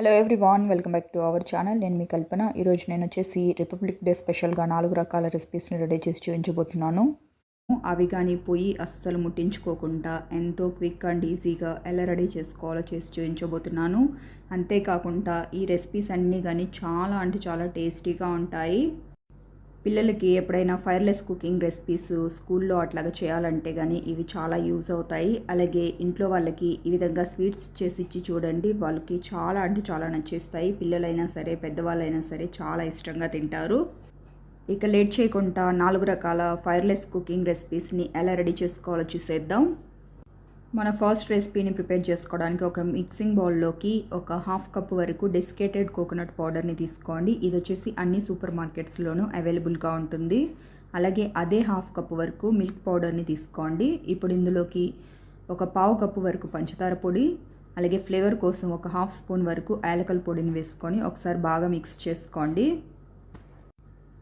Hello everyone welcome back to our channel నేను మీ కల్పన. ఈరోజు నేను వచ్చేసి రిపబ్లిక్ డే స్పెషల్గా నాలుగు రకాల రెసిపీస్ని రెడీ చేసి చూపించబోతున్నాను. అవి కానీ పోయి అస్సలు ముట్టించుకోకుండా ఎంతో క్విక్ అండ్ ఈజీగా ఎలా రెడీ చేసుకోవాలో చేసి చూపించబోతున్నాను. అంతేకాకుండా ఈ రెసిపీస్ అన్నీ కానీ చాలా అంటే చాలా టేస్టీగా ఉంటాయి. పిల్లలకి ఎప్పుడైనా ఫైర్లెస్ కుకింగ్ రెసిపీస్ స్కూల్లో అట్లాగా చేయాలంటే కానీ ఇవి చాలా యూజ్ అవుతాయి. అలాగే ఇంట్లో వాళ్ళకి ఈ విధంగా స్వీట్స్ చేసి ఇచ్చి చూడండి. వాళ్ళకి చాలా అంటే చాలా నచ్చేస్తాయి. పిల్లలైనా సరే పెద్దవాళ్ళైనా సరే చాలా ఇష్టంగా తింటారు. ఇక లేట్ చేయకుండా నాలుగు రకాల ఫైర్లెస్ కుకింగ్ రెసిపీస్ని ఎలా రెడీ చేసుకోవాలో చూసేద్దాం. మన ఫస్ట్ రెసిపీని ప్రిపేర్ చేసుకోవడానికి ఒక మిక్సింగ్ బౌల్లోకి ఒక హాఫ్ కప్ వరకు డెసికేటెడ్ కోకోనట్ పౌడర్ని తీసుకోండి. ఇది వచ్చేసి అన్ని సూపర్ మార్కెట్స్లోనూ అవైలబుల్గా ఉంటుంది. అలాగే అదే హాఫ్ కప్ వరకు మిల్క్ పౌడర్ని తీసుకోండి. ఇప్పుడు ఇందులోకి ఒక పావు కప్పు వరకు పంచదార పొడి అలాగే ఫ్లేవర్ కోసం ఒక హాఫ్ స్పూన్ వరకు యాలకల పొడిని వేసుకొని ఒకసారి బాగా మిక్స్ చేసుకోండి.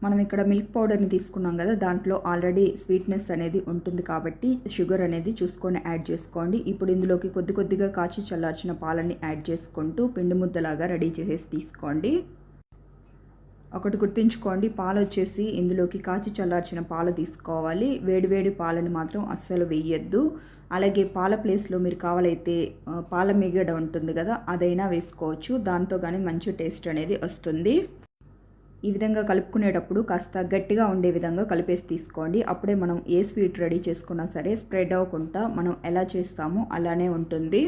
మనం ఇక్కడ మిల్క్ పౌడర్ని తీసుకున్నాం కదా దాంట్లో ఆల్రెడీ స్వీట్నెస్ అనేది ఉంటుంది కాబట్టి షుగర్ అనేది చూసుకొని యాడ్ చేసుకోండి. ఇప్పుడు ఇందులోకి కొద్ది కొద్దిగా కాచి చల్లార్చిన పాలని యాడ్ చేసుకుంటూ పిండి ముద్దలాగా రెడీ చేసేసి తీసుకోండి. ఒకటి గుర్తుంచుకోండి పాలు వచ్చేసి ఇందులోకి కాచి చల్లార్చిన పాలు తీసుకోవాలి. వేడివేడి పాలని మాత్రం అస్సలు వేయొద్దు. అలాగే పాల ప్లేస్లో మీరు కావాలైతే పాల మిగడ ఉంటుంది కదా అదైనా వేసుకోవచ్చు. దాంతో కానీ మంచి టేస్ట్ అనేది వస్తుంది. ఈ విధంగా కలుపుకునేటప్పుడు కాస్త గట్టిగా ఉండే విధంగా కలిపేసి తీసుకోండి. అప్పుడే మనం ఏ స్వీట్ రెడీ చేసుకున్నా సరే స్ప్రెడ్ అవ్వకుండా మనం ఎలా చేస్తామో అలానే ఉంటుంది.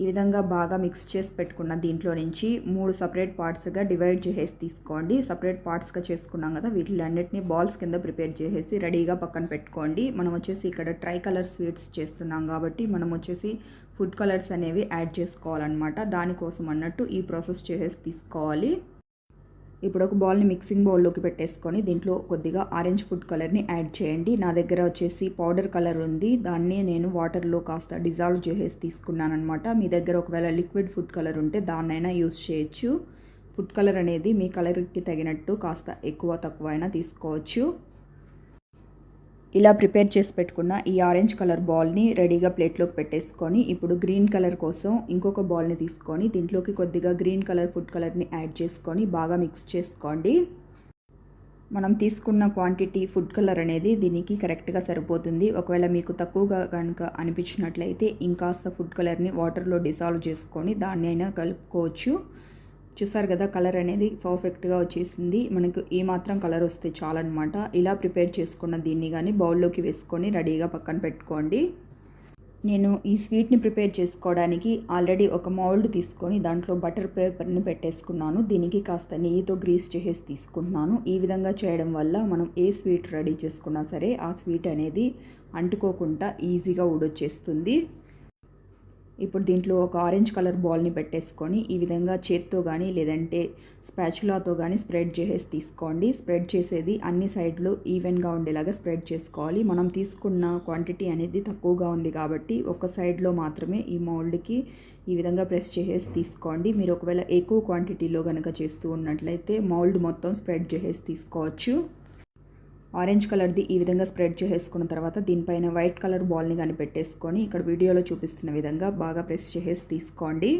ఈ విధంగా బాగా మిక్స్ చేసి పెట్టుకున్న దీంట్లో నుంచి మూడు సపరేట్ పార్ట్స్గా డివైడ్ చేసేసి తీసుకోండి. సపరేట్ పార్ట్స్గా చేసుకున్నాం కదా వీటిలన్నిటిని బాల్స్ కింద ప్రిపేర్ చేసేసి రెడీగా పక్కన పెట్టుకోండి. మనం వచ్చేసి ఇక్కడ ట్రై కలర్ స్వీట్స్ చేస్తున్నాం కాబట్టి మనం వచ్చేసి ఫుడ్ కలర్స్ అనేవి యాడ్ చేసుకోవాలన్నమాట. దానికోసం అన్నట్టు ఈ ప్రాసెస్ చేసేసి తీసుకోవాలి. ఇప్పుడు ఒక బౌల్ని మిక్సింగ్ బౌల్లోకి పెట్టేసుకొని దీంట్లో కొద్దిగా ఆరెంజ్ ఫుడ్ కలర్ని యాడ్ చేయండి. నా దగ్గర వచ్చేసి పౌడర్ కలర్ ఉంది. దాన్ని నేను వాటర్లో కాస్త డిజాల్వ్ చేసేసి తీసుకున్నాను అనమాట మీ దగ్గర ఒకవేళ లిక్విడ్ ఫుడ్ కలర్ ఉంటే దాన్నైనా యూస్ చేయొచ్చు. ఫుడ్ కలర్ అనేది మీ కలర్కి తగినట్టు కాస్త ఎక్కువ తక్కువ అయినా తీసుకోవచ్చు. ఇలా ప్రిపేర్ చేసి పెట్టుకున్న ఈ ఆరెంజ్ కలర్ బాల్ని రెడీగా ప్లేట్లోకి పెట్టేసుకొని ఇప్పుడు గ్రీన్ కలర్ కోసం ఇంకొక బాల్ని తీసుకొని దీంట్లోకి కొద్దిగా గ్రీన్ కలర్ ఫుడ్ కలర్ని యాడ్ చేసుకొని బాగా మిక్స్ చేసుకోండి. మనం తీసుకున్న క్వాంటిటీ ఫుడ్ కలర్ అనేది దీనికి కరెక్ట్గా సరిపోతుంది. ఒకవేళ మీకు తక్కువగా కనుక అనిపించినట్లయితే ఇంకాస్త ఫుడ్ కలర్ని వాటర్లో డిసాల్వ్ చేసుకొని దాన్ని అయినా కలుపుకోవచ్చు. చూసారు కదా కలర్ అనేది పర్ఫెక్ట్గా వచ్చేసింది. మనకు ఏ మాత్రం కలర్ వస్తే చాలన్నమాట ఇలా ప్రిపేర్ చేసుకున్న దీన్ని కానీ బౌల్లోకి వేసుకొని రెడీగా పక్కన పెట్టుకోండి. నేను ఈ స్వీట్ని ప్రిపేర్ చేసుకోవడానికి ఆల్రెడీ ఒక మౌల్డ్ తీసుకొని దాంట్లో బటర్ పేపర్ని పెట్టేసుకున్నాను. దీనికి కాస్త నెయ్యితో గ్రీస్ చేసేసి తీసుకుంటున్నాను ఈ విధంగా చేయడం వల్ల మనం ఏ స్వీట్ రెడీ చేసుకున్నా సరే ఆ స్వీట్ అనేది అంటుకోకుండా ఈజీగా ఉడొచ్చేస్తుంది ఇప్పుడు దీంట్లో ఒక ఆరెంజ్ కలర్ బాల్ని పెట్టేసుకొని ఈ విధంగా చేత్తో కానీ లేదంటే స్పాచులాతో కానీ స్ప్రెడ్ చేసేసి తీసుకోండి. స్ప్రెడ్ చేసేది అన్ని సైడ్లు ఈవెన్గా ఉండేలాగా స్ప్రెడ్ చేసుకోవాలి. మనం తీసుకున్న క్వాంటిటీ అనేది తక్కువగా ఉంది కాబట్టి ఒక సైడ్లో మాత్రమే ఈ మౌల్డ్కి ఈ విధంగా ప్రెస్ చేసేసి తీసుకోండి. మీరు ఒకవేళ ఎక్కువ క్వాంటిటీలో కనుక చేస్తూ ఉన్నట్లయితే మౌల్డ్ మొత్తం స్ప్రెడ్ చేసేసి తీసుకోవచ్చు. ఆరెంజ్ కలర్ది ఈ విధంగా స్ప్రెడ్ చేసేసుకున్న తర్వాత దీనిపైన వైట్ కలర్ బాల్ని కానీ పెట్టేసుకొని ఇక్కడ వీడియోలో చూపిస్తున్న విధంగా బాగా ప్రెస్ చేసేసి తీసుకోండి.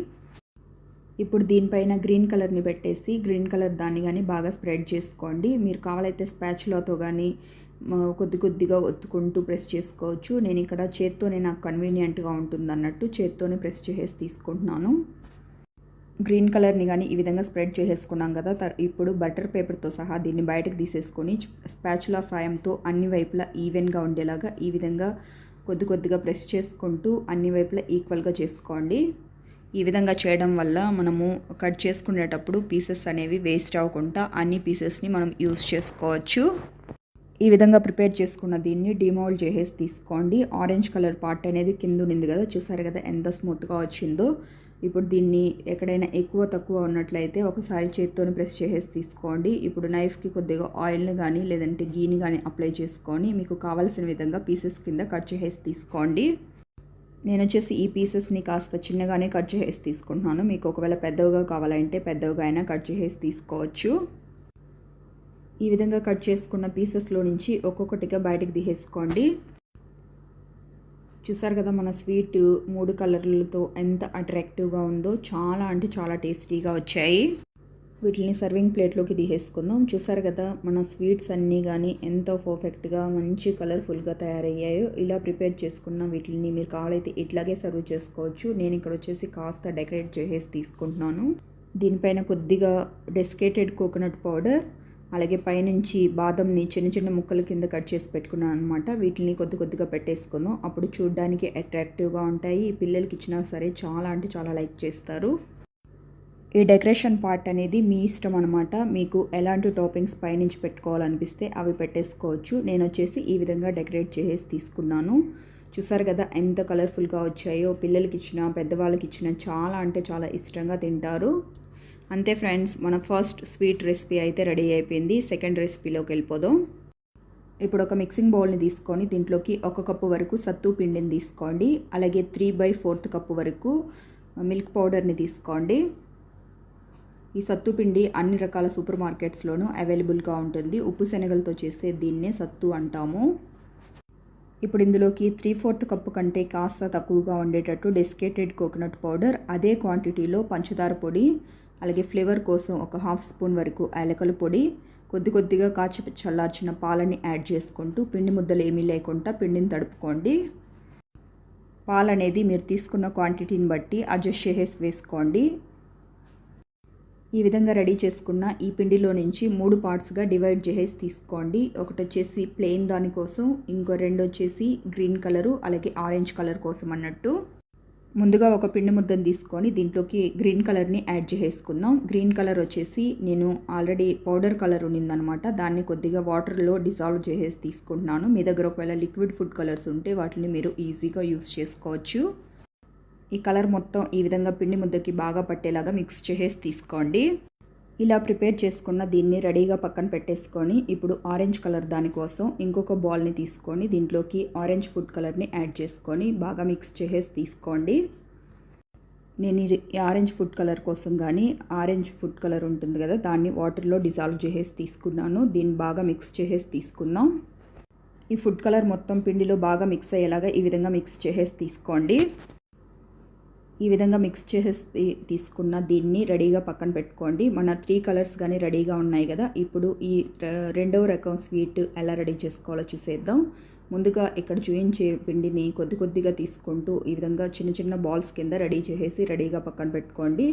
ఇప్పుడు దీనిపైన గ్రీన్ కలర్ని పెట్టేసి గ్రీన్ కలర్ దాన్ని కానీ బాగా స్ప్రెడ్ చేసుకోండి. మీరు కావాలైతే స్పాచ్లతో కానీ కొద్ది కొద్దిగా ఒత్తుకుంటూ ప్రెస్ చేసుకోవచ్చు. నేను ఇక్కడ చేత్తోనే నాకు కన్వీనియంట్గా ఉంటుంది అన్నట్టు చేత్తోనే ప్రెస్ చేసేసి తీసుకుంటున్నాను. గ్రీన్ కలర్ని కానీ ఈ విధంగా స్ప్రెడ్ చేసేసుకున్నాం కదా ఇప్పుడు బటర్ పేపర్తో సహా దీన్ని బయటకు తీసేసుకొని స్పాచులా సాయంతో అన్ని వైపులా ఈవెన్గా ఉండేలాగా ఈ విధంగా కొద్ది కొద్దిగా ప్రెస్ చేసుకుంటూ అన్ని వైపులా ఈక్వల్గా చేసుకోండి. ఈ విధంగా చేయడం వల్ల మనము కట్ చేసుకునేటప్పుడు పీసెస్ అనేవి వేస్ట్ అవ్వకుండా అన్ని పీసెస్ని మనం యూస్ చేసుకోవచ్చు. ఈ విధంగా ప్రిపేర్ చేసుకున్న దీన్ని డిమౌల్డ్ చేసేసి తీసుకోండి. ఆరెంజ్ కలర్ పార్ట్ అనేది కింద ఉండింది కదా చూసారు కదా ఎంత స్మూత్గా వచ్చిందో. ఇప్పుడు దీన్ని ఎక్కడైనా ఎక్కువ తక్కువ ఉన్నట్లయితే ఒకసారి చేత్తోని ప్రెస్ చేసేసి తీసుకోండి. ఇప్పుడు నైఫ్కి కొద్దిగా ఆయిల్ని కానీ లేదంటే గీని కానీ అప్లై చేసుకొని మీకు కావాల్సిన విధంగా పీసెస్ కింద కట్ చేసేసి తీసుకోండి. నేను వచ్చేసి ఈ పీసెస్ని కాస్త చిన్నగానే కట్ చేసేసి తీసుకుంటున్నాను. మీకు ఒకవేళ పెద్దవిగా కావాలంటే పెద్దవిగా అయినా కట్ చేసేసి తీసుకోవచ్చు. ఈ విధంగా కట్ చేసుకున్న పీసెస్లో నుంచి ఒక్కొక్కటిగా బయటకు తీసేసుకోండి. చూసారు కదా మన స్వీట్ మూడు కలర్లతో ఎంత అట్రాక్టివ్గా ఉందో చాలా అంటే చాలా టేస్టీగా వచ్చాయి. వీటిని సర్వింగ్ ప్లేట్లోకి తీసేసుకుందాం. చూసారు కదా మన స్వీట్స్ అన్నీ కానీ ఎంతో పర్ఫెక్ట్గా మంచి కలర్ఫుల్గా తయారయ్యాయో ఇలా ప్రిపేర్ చేసుకున్న వీటిని మీరు కావాలైతే ఇట్లాగే సర్వ్ చేసుకోవచ్చు. నేను ఇక్కడ వచ్చేసి కాస్త డెకరేట్ చేసేసి తీసుకుంటున్నాను. దీనిపైన కొద్దిగా డెస్కేటెడ్ కోకోనట్ పౌడర్ అలాగే పైనుంచి బాదంని చిన్న చిన్న ముక్కల కింద కట్ చేసి పెట్టుకున్నాను అనమాట వీటిని కొద్ది కొద్దిగా పెట్టేసుకుందాం. అప్పుడు చూడడానికి అట్రాక్టివ్గా ఉంటాయి. పిల్లలకి ఇచ్చినా సరే చాలా అంటే చాలా లైక్ చేస్తారు. ఈ డెకరేషన్ పార్ట్ అనేది మీ ఇష్టం అనమాట మీకు ఎలాంటి టాపింగ్స్ పైనుంచి పెట్టుకోవాలనిపిస్తే అవి పెట్టేసుకోవచ్చు. నేను వచ్చేసి ఈ విధంగా డెకరేట్ చేసేసి తీసుకున్నాను. చూసారు కదా ఎంత కలర్ఫుల్గా వచ్చాయో. పిల్లలకి ఇచ్చిన పెద్దవాళ్ళకి ఇచ్చిన చాలా అంటే చాలా ఇష్టంగా తింటారు. అంతే ఫ్రెండ్స్ మన ఫస్ట్ స్వీట్ రెసిపీ అయితే రెడీ అయిపోయింది. సెకండ్ రెసిపీలోకి వెళ్ళిపోదాం. ఇప్పుడు ఒక మిక్సింగ్ బౌల్ని తీసుకొని దీంట్లోకి ఒక కప్పు వరకు సత్తు పిండిని తీసుకోండి. అలాగే త్రీ బై ఫోర్త్ కప్పు వరకు మిల్క్ పౌడర్ని తీసుకోండి. ఈ సత్తు పిండి అన్ని రకాల సూపర్ మార్కెట్స్లోనూ అవైలబుల్గా ఉంటుంది. ఉప్పు శనగలతో చేసే దీన్నే సత్తు అంటాము. ఇప్పుడు ఇందులోకి త్రీ ఫోర్త్ కప్పు కంటే కాస్త తక్కువగా ఉండేటట్టు డెస్కేటెడ్ కోకోనట్ పౌడర్ అదే క్వాంటిటీలో పంచదార పొడి అలాగే ఫ్లేవర్ కోసం ఒక హాఫ్ స్పూన్ వరకు యాలకల పొడి కొద్ది కొద్దిగా కాచి చల్లార్చిన పాలని యాడ్ చేసుకుంటూ పిండి ముద్దలు ఏమీ లేకుండా పిండిని తడుపుకోండి. పాలు అనేది మీరు తీసుకున్న క్వాంటిటీని బట్టి అడ్జస్ట్ చేసేసి వేసుకోండి. ఈ విధంగా రెడీ చేసుకున్న ఈ పిండిలో నుంచి మూడు పార్ట్స్గా డివైడ్ చేసేసి తీసుకోండి. ఒకటి వచ్చేసి ప్లెయిన్ దానికోసం ఇంకో రెండు వచ్చేసి గ్రీన్ కలరు అలాగే ఆరెంజ్ కలర్ కోసం అన్నట్టు. ముందుగా ఒక పిండి ముద్దను తీసుకొని దీంట్లోకి గ్రీన్ కలర్ని యాడ్ చేసేసుకుందాం. గ్రీన్ కలర్ వచ్చేసి నేను ఆల్రెడీ పౌడర్ కలర్ ఉన్నిందనమాట. దాన్ని కొద్దిగా వాటర్లో డిజాల్వ్ చేసేసి తీసుకుంటున్నాను. మీ దగ్గర ఒకవేళ లిక్విడ్ ఫుడ్ కలర్స్ ఉంటే వాటిని మీరు ఈజీగా యూస్ చేసుకోవచ్చు. ఈ కలర్ మొత్తం ఈ విధంగా పిండి ముద్దకి బాగా పట్టేలాగా మిక్స్ చేసేసి తీసుకోండి. ఇలా ప్రిపేర్ చేసుకున్న దీన్ని రెడీగా పక్కన పెట్టేసుకొని ఇప్పుడు ఆరెంజ్ కలర్ దానికోసం ఇంకొక బాల్ని తీసుకొని దీంట్లోకి ఆరెంజ్ ఫుడ్ కలర్ని యాడ్ చేసుకొని బాగా మిక్స్ చేసేసి తీసుకోండి. నేను ఈ ఆరెంజ్ ఫుడ్ కలర్ కోసం కానీ ఆరెంజ్ ఫుడ్ కలర్ ఉంటుంది కదా దాన్ని వాటర్లో డిజాల్వ్ చేసేసి తీసుకున్నాను. దీన్ని బాగా మిక్స్ చేసేసి తీసుకుందాం. ఈ ఫుడ్ కలర్ మొత్తం పిండిలో బాగా మిక్స్ అయ్యేలాగా ఈ విధంగా మిక్స్ చేసేసి తీసుకోండి. ఈ విధంగా మిక్స్ చేసేసి తీసుకున్న దీన్ని రెడీగా పక్కన పెట్టుకోండి. మన త్రీ కలర్స్ కానీ రెడీగా ఉన్నాయి కదా. ఇప్పుడు ఈ రెండవ రకం స్వీట్ ఎలా రెడీ చేసుకోవాలో చూసేద్దాం. ముందుగా ఇక్కడ చూయించే పిండిని కొద్ది కొద్దిగా తీసుకుంటూ ఈ విధంగా చిన్న చిన్న బాల్స్ కింద రెడీ చేసేసి రెడీగా పక్కన పెట్టుకోండి.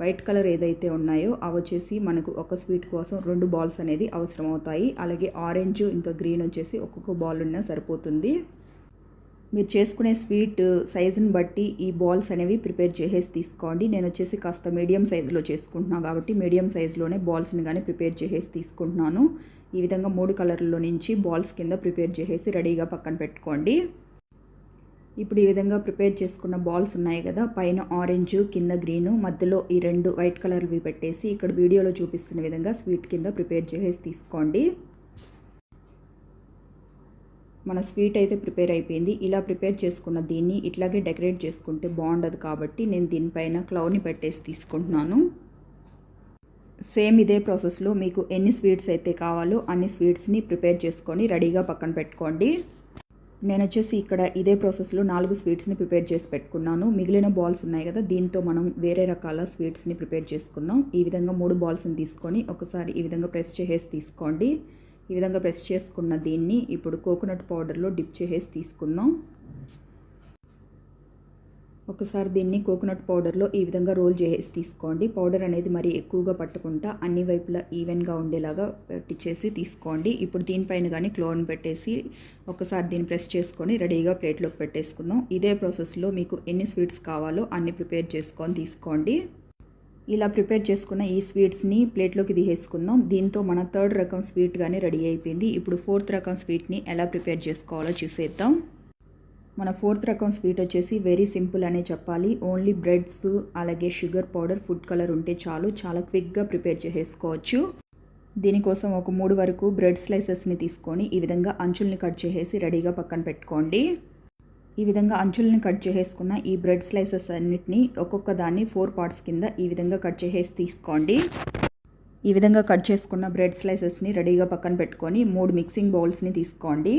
వైట్ కలర్ ఏదైతే ఉన్నాయో అవి వచ్చేసి మనకు ఒక స్వీట్ కోసం రెండు బాల్స్ అనేది అవసరం అవుతాయి అలాగే ఆరెంజ్ ఇంకా గ్రీన్ వచ్చేసి ఒక్కొక్క బాల్ ఉన్నా సరిపోతుంది. మీరు చేసుకునే స్వీట్ సైజుని బట్టి ఈ బాల్స్ అనేవి ప్రిపేర్ చేసేసి తీసుకోండి. నేను వచ్చేసి కాస్త మీడియం సైజులో చేసుకుంటున్నాను కాబట్టి మీడియం సైజులోనే బాల్స్ని కానీ ప్రిపేర్ చేసేసి తీసుకుంటున్నాను. ఈ విధంగా మూడు కలర్లో నుంచి బాల్స్ కింద ప్రిపేర్ చేసేసి రెడీగా పక్కన పెట్టుకోండి. ఇప్పుడు ఈ విధంగా ప్రిపేర్ చేసుకున్న బాల్స్ ఉన్నాయి కదా పైన ఆరెంజ్ కింద గ్రీను మధ్యలో ఈ రెండు వైట్ కలర్వి పెట్టేసి ఇక్కడ వీడియోలో చూపిస్తున్న విధంగా స్వీట్ కింద ప్రిపేర్ చేసేసి తీసుకోండి. మన స్వీట్ అయితే ప్రిపేర్ అయిపోయింది. ఇలా ప్రిపేర్ చేసుకున్న దీన్ని ఇట్లాగే డెకరేట్ చేసుకుంటే బాగుండదు కాబట్టి నేను దీనిపైన క్లౌని పెట్టేసి తీసుకుంటున్నాను. సేమ్ ఇదే ప్రాసెస్లో మీకు ఎన్ని స్వీట్స్ అయితే కావాలో అన్ని స్వీట్స్ని ప్రిపేర్ చేసుకొని రెడీగా పక్కన పెట్టుకోండి. నేను వచ్చేసి ఇక్కడ ఇదే ప్రాసెస్లో నాలుగు స్వీట్స్ని ప్రిపేర్ చేసి పెట్టుకున్నాను. మిగిలిన బాల్స్ ఉన్నాయి కదా దీంతో మనం వేరే రకాల స్వీట్స్ని ప్రిపేర్ చేసుకుందాం. ఈ విధంగా మూడు బాల్స్ని తీసుకొని ఒకసారి ఈ విధంగా ప్రెస్ చేసేసి తీసుకోండి. ఈ విధంగా ప్రెస్ చేసుకున్న దీన్ని ఇప్పుడు కోకోనట్ పౌడర్లో డిప్ చేసేసి తీసుకుందాం. ఒకసారి దీన్ని కోకోనట్ పౌడర్లో ఈ విధంగా రోల్ చేసి తీసుకోండి. పౌడర్ అనేది మరి ఎక్కువగా పట్టుకుంటా అన్ని వైపులా ఈవెన్గా ఉండేలాగా పెట్టించేసి తీసుకోండి. ఇప్పుడు దీనిపైన కానీ క్లోన్ పెట్టేసి ఒకసారి దీన్ని ప్రెస్ చేసుకొని రెడీగా ప్లేట్లోకి పెట్టేసుకుందాం. ఇదే ప్రాసెస్లో మీకు ఎన్ని స్వీట్స్ కావాలో అన్ని ప్రిపేర్ చేసుకొని తీసుకోండి. ఇలా ప్రిపేర్ చేసుకున్న ఈ స్వీట్స్ని ప్లేట్లోకి తీసేసుకుందాం. దీంతో మన థర్డ్ రకం స్వీట్ కానీ రెడీ అయిపోయింది. ఇప్పుడు ఫోర్త్ రకం స్వీట్ని ఎలా ప్రిపేర్ చేసుకోవాలో చూసేద్దాం. మన ఫోర్త్ రకం స్వీట్ వచ్చేసి వెరీ సింపుల్ అనే చెప్పాలి. ఓన్లీ బ్రెడ్స్ అలాగే షుగర్ పౌడర్ ఫుడ్ కలర్ ఉంటే చాలు. చాలా క్విక్గా ప్రిపేర్ చేసేసుకోవచ్చు. దీనికోసం ఒక మూడు వరకు బ్రెడ్ స్లైసెస్ని తీసుకొని ఈ విధంగా అంచుల్ని కట్ చేసేసి రెడీగా పక్కన పెట్టుకోండి. ఈ విధంగా అంచులను కట్ చేసేసుకున్న ఈ బ్రెడ్ స్లైసెస్ అన్నిటిని ఒక్కొక్క దాన్ని ఫోర్ పార్ట్స్ కింద ఈ విధంగా కట్ చేసేసి తీసుకోండి. ఈ విధంగా కట్ చేసుకున్న బ్రెడ్ స్లైసెస్ని రెడీగా పక్కన పెట్టుకొని మూడు మిక్సింగ్ బౌల్స్ని తీసుకోండి.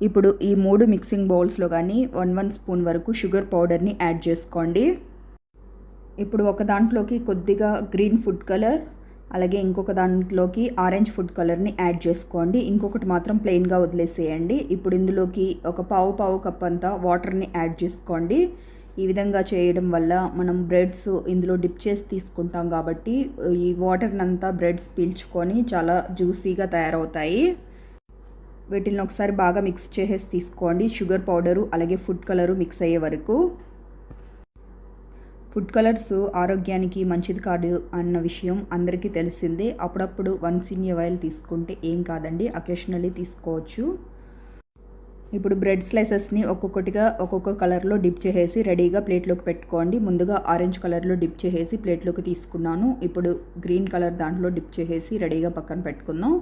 ఇప్పుడు ఈ మూడు మిక్సింగ్ బౌల్స్లో కానీ వన్ వన్ స్పూన్ వరకు షుగర్ పౌడర్ని యాడ్ చేసుకోండి. ఇప్పుడు ఒక దాంట్లోకి కొద్దిగా గ్రీన్ ఫుడ్ కలర్ అలాగే ఇంకొక దాంట్లోకి ఆరెంజ్ ఫుడ్ కలర్ని యాడ్ చేసుకోండి. ఇంకొకటి మాత్రం ప్లెయిన్గా వదిలేసేయండి. ఇప్పుడు ఇందులోకి ఒక పావు పావు కప్ అంతా వాటర్ని యాడ్ చేసుకోండి. ఈ విధంగా చేయడం వల్ల మనం బ్రెడ్స్ ఇందులో డిప్ చేసి తీసుకుంటాం కాబట్టి ఈ వాటర్ని అంతా బ్రెడ్స్ పీల్చుకొని చాలా జ్యూసీగా తయారవుతాయి. వీటిని ఒకసారి బాగా మిక్స్ చేసేసి తీసుకోండి. షుగర్ పౌడరు అలాగే ఫుడ్ కలరు మిక్స్ అయ్యే వరకు. ఫుడ్ కలర్స్ ఆరోగ్యానికి మంచిది కాదు అన్న విషయం అందరికీ తెలిసిందే. అప్పుడప్పుడు వన్స్ ఇన్ వైల్ తీసుకుంటే ఏం కాదండి అకేషనల్లీ తీసుకోవచ్చు. ఇప్పుడు బ్రెడ్ స్లైసెస్ని ఒక్కొక్కటిగా ఒక్కొక్క కలర్లో డిప్ చేసేసి రెడీగా ప్లేట్లోకి పెట్టుకోండి. ముందుగా ఆరెంజ్ కలర్లో డిప్ చేసేసి ప్లేట్లోకి తీసుకున్నాను. ఇప్పుడు గ్రీన్ కలర్ దాంట్లో డిప్ చేసేసి రెడీగా పక్కన పెట్టుకుందాం.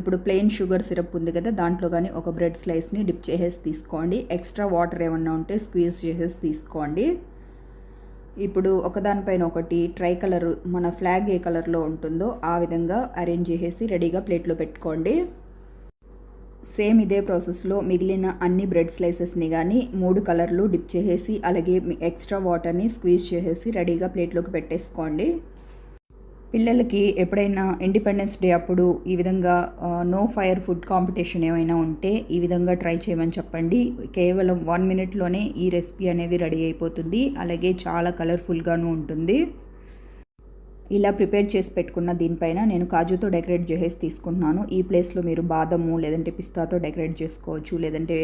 ఇప్పుడు ప్లెయిన్ షుగర్ సిరప్ ఉంది కదా దాంట్లో కానీ ఒక బ్రెడ్ స్లైస్ని డిప్ చేసేసి తీసుకోండి. ఎక్స్ట్రా వాటర్ ఏమన్నా ఉంటే స్క్వీజ్ చేసేసి తీసుకోండి. ఇప్పుడు ఒకదానిపైన ఒకటి ట్రై కలర్ మన ఫ్లాగ్ ఏ కలర్లో ఉంటుందో ఆ విధంగా అరేంజ్ చేసేసి రెడీగా ప్లేట్లో పెట్టుకోండి. సేమ్ ఇదే ప్రాసెస్లో మిగిలిన అన్ని బ్రెడ్ స్లైసెస్ని కానీ మూడు కలర్లు డిప్ చేసేసి అలాగే ఎక్స్ట్రా వాటర్ని స్క్వీజ్ చేసేసి రెడీగా ప్లేట్లోకి పెట్టేసుకోండి. పిల్లలకి ఎప్పుడైనా ఇండిపెండెన్స్ డే అప్పుడు ఈ విధంగా నో ఫైర్ ఫుడ్ కాంపిటీషన్ ఏమైనా ఉంటే ఈ విధంగా ట్రై చేయమని చెప్పండి. కేవలం వన్ మినిట్లోనే ఈ రెసిపీ అనేది రెడీ అయిపోతుంది. అలాగే చాలా కలర్ఫుల్గాను ఉంటుంది. ఇలా ప్రిపేర్ చేసి పెట్టుకున్న దీనిపైన నేను కాజుతో డెకరేట్ చేసేసి తీసుకుంటున్నాను ఈ ప్లేస్లో మీరు బాదము లేదంటే పిస్తాతో డెకరేట్ చేసుకోవచ్చు లేదంటే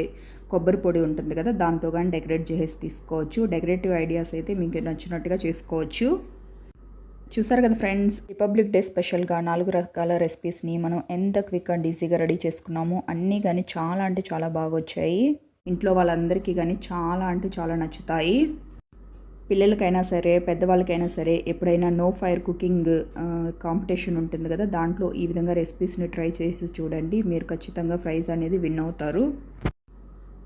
కొబ్బరి పొడి ఉంటుంది కదా దాంతో కానీ డెకరేట్ చేసేసి తీసుకోవచ్చు. డెకరేటివ్ ఐడియాస్ అయితే మీకు నచ్చినట్టుగా చేసుకోవచ్చు. చూసారు కదా ఫ్రెండ్స్? రిపబ్లిక్ డే స్పెషల్గా నాలుగు రకాల రెసిపీస్ని మనం ఎంత క్విక్ అండ్ ఈజీగా రెడీ చేసుకున్నామో అన్నీ కానీ చాలా అంటే చాలా బాగా వచ్చాయి ఇంట్లో వాళ్ళందరికీ కానీ చాలా అంటే చాలా నచ్చుతాయి. పిల్లలకైనా సరే పెద్దవాళ్ళకైనా సరే ఎప్పుడైనా నో ఫైర్ కుకింగ్ కాంపిటీషన్ ఉంటుంది కదా దాంట్లో ఈ విధంగా రెసిపీస్ని ట్రై చేసి చూడండి. మీరు ఖచ్చితంగా ప్రైజ్ అనేది విన్ అవుతారు.